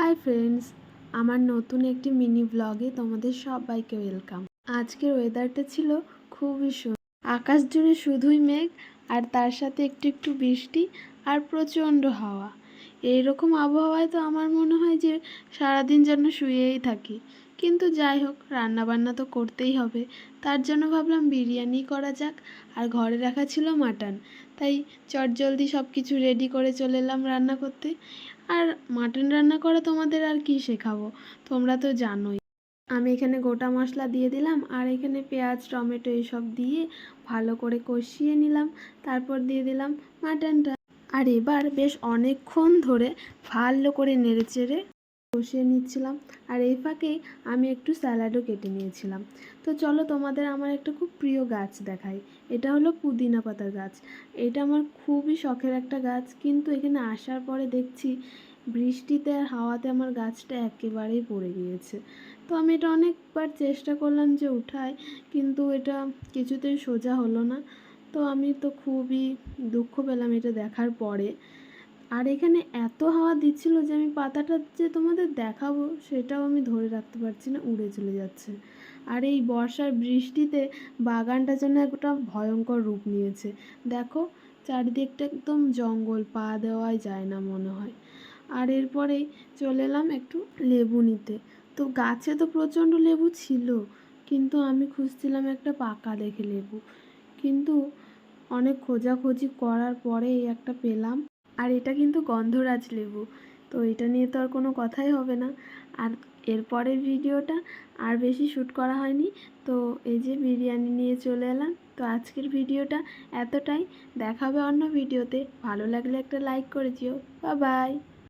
Hi friends আমার নতুন একটি মিনি ব্লগে তোমাদের সবাইকে ওয়েলকাম আজকের ওয়েদারটা ছিল খুবই সুন্দর আকাশ জুড়ে শুধুই মেঘ আর তার সাথে একটু একটু বৃষ্টি আর প্রচণ্ড হাওয়া। এইরকম আবহাওয়ায় তো আমার মনে হয় যে সারাদিন যেন শুয়েই থাকি। কিন্তু যাই হোক, রান্নাবান্না তো করতেই হবে। তার জন্য ভাবলাম বিরিয়ানি করা যাক আর ঘরে রাখা ছিল মাটন। তাই চটজলদি সব কিছু রেডি করে চলে এলাম রান্না করতে। আর মাটন রান্না করা তোমাদের আর কি শেখাবো? তোমরা তো জানোই। আমি এখানে গোটা মশলা দিয়ে দিলাম আর এখানে পেঁয়াজ, টমেটো এসব দিয়ে ভালো করে কষিয়ে নিলাম। তারপর দিয়ে দিলাম মাটনটা। আর এবার বেশ অনেকক্ষণ ধরে ভালো করে নেড়ে চেড়ে কষিয়ে নিচ্ছিলাম। আর এই ফাঁকেই আমি একটু স্যালাডও কেটে নিয়েছিলাম। তো চলো তোমাদের আমার একটা খুব প্রিয় গাছ দেখাই। এটা হলো পুদিনা পাতার গাছ। এটা আমার খুবই শখের একটা গাছ। কিন্তু এখানে আসার পরে দেখছি বৃষ্টিতে আর হাওয়াতে আমার গাছটা একেবারেই পড়ে গিয়েছে। তো আমি এটা অনেকবার চেষ্টা করলাম যে উঠাই, কিন্তু এটা কিছুতেই সোজা হলো না। তো আমি তো খুবই দুঃখ পেলাম এটা দেখার পরে। আর এখানে এত হাওয়া দিচ্ছিল যে আমি পাতাটা যে তোমাদের দেখাবো, সেটাও আমি ধরে রাখতে পারছি না, উড়ে চলে যাচ্ছে। আর এই বর্ষার বৃষ্টিতে বাগানটা যেন একটা ভয়ঙ্কর রূপ নিয়েছে। দেখো, চারিদিকটা একদম জঙ্গল, পা দেওয়াই যায় না মনে হয়। আর এরপরেই চলে এলাম একটু লেবু নিতে। তো গাছে তো প্রচণ্ড লেবু ছিল, কিন্তু আমি খুঁজছিলাম একটা পাকা দেখে লেবু। কিন্তু অনেক খোঁজাখুঁজি করার পরে এই একটা পেলাম। আর এটা কিন্তু গন্ধরাজ লেবু। তো এটা নিয়ে তো আর কোনো কথাই হবে না। আর এরপরের ভিডিওটা আর বেশি শ্যুট করা হয়নি। তো এই যে বিরিয়ানি নিয়ে চলে এলাম। তো আজকের ভিডিওটা এতটাই। দেখাবে অন্য ভিডিওতে। ভালো লাগলে একটা লাইক করে দিও। বা বাই।